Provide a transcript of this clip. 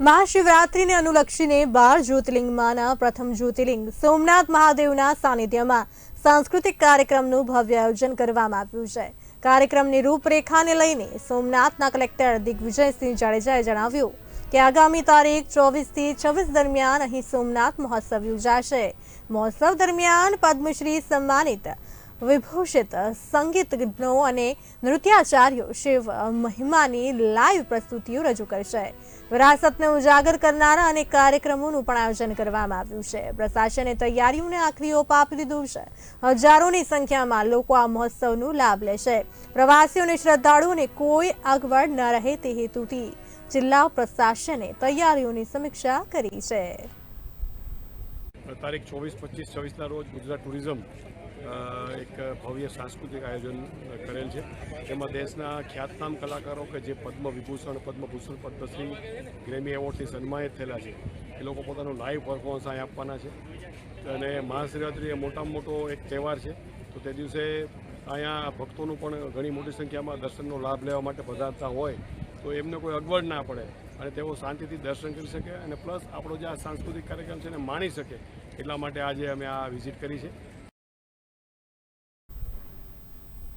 મહાશિવરાત્રિને અનુલક્ષીને બાર જ્યોતિર્લિંગમાંના પ્રથમ જ્યોતિર્લિંગ સોમનાથ મહાદેવના સાનિધ્યમાં સાંસ્કૃતિક કાર્યક્રમનું ભવ્ય આયોજન કરવામાં આવ્યું છે. કાર્યક્રમની રૂપરેખાને લઈને સોમનાથના કલેક્ટર દિગ્વિજયસિંહ જાડેજાએ જણાવ્યું કે આગામી તારીખ ચોવીસથી છવ્વીસ દરમિયાન અહીં સોમનાથ મહોત્સવ યોજાશે. મહોત્સવ દરમિયાન પદ્મશ્રી સન્માનિત વિભૂષિત સંગીતજ્ઞો અને નૃત્યાચાર્યો શિવ મહિમાની લાઈવ પ્રસ્તુતિઓ રજૂ કરશે. વિરાસતને ઉજાગર કરનારા અનેક કાર્યક્રમોનું પણ આયોજન કરવામાં આવ્યું છે. પ્રશાસને તૈયારીઓને આખરી ઓપ આપી દીધું છે. હજારોની સંખ્યામાં લોકો આ મહોત્સવનો લાભ લેશે. પ્રવાસીઓને શ્રદ્ધાળુઓને કોઈ અગવડ ન રહે તે હેતુથી જિલ્લા પ્રશાસને તૈયારીઓની સમીક્ષા કરી છે. તારીખ ચોવીસ, પચીસ, છવ્વીસના રોજ ગુજરાત ટુરિઝમ એક ભવ્ય સાંસ્કૃતિક આયોજન કરેલ છે. જેમાં દેશના ખ્યાતનામ કલાકારો કે જે પદ્મ વિભૂષણ પદ્મભૂષણ પદ્મશ્રી ગ્રેમી એવોર્ડથી સન્માનિત થયેલા છે, એ લોકો પોતાનું લાઈવ પરફોર્મન્સ અહીં આપવાના છે. અને મહાશિવરાત્રિ એ મોટામાં મોટો એક તહેવાર છે. તો તે દિવસે અહીંયા ભક્તોનું પણ ઘણી મોટી સંખ્યામાં દર્શનનો લાભ લેવા માટે પધારતા હોય, તો એમને કોઈ અગવડ ના પડે. અને તેઓ શાંતિથી દર્શન કરી શકે અને પ્લસ આપણો જે આ સાંસ્કૃતિક કાર્યક્રમ છે એને માણી શકે, એટલા માટે આજે અમે આ વિઝિટ કરી છે.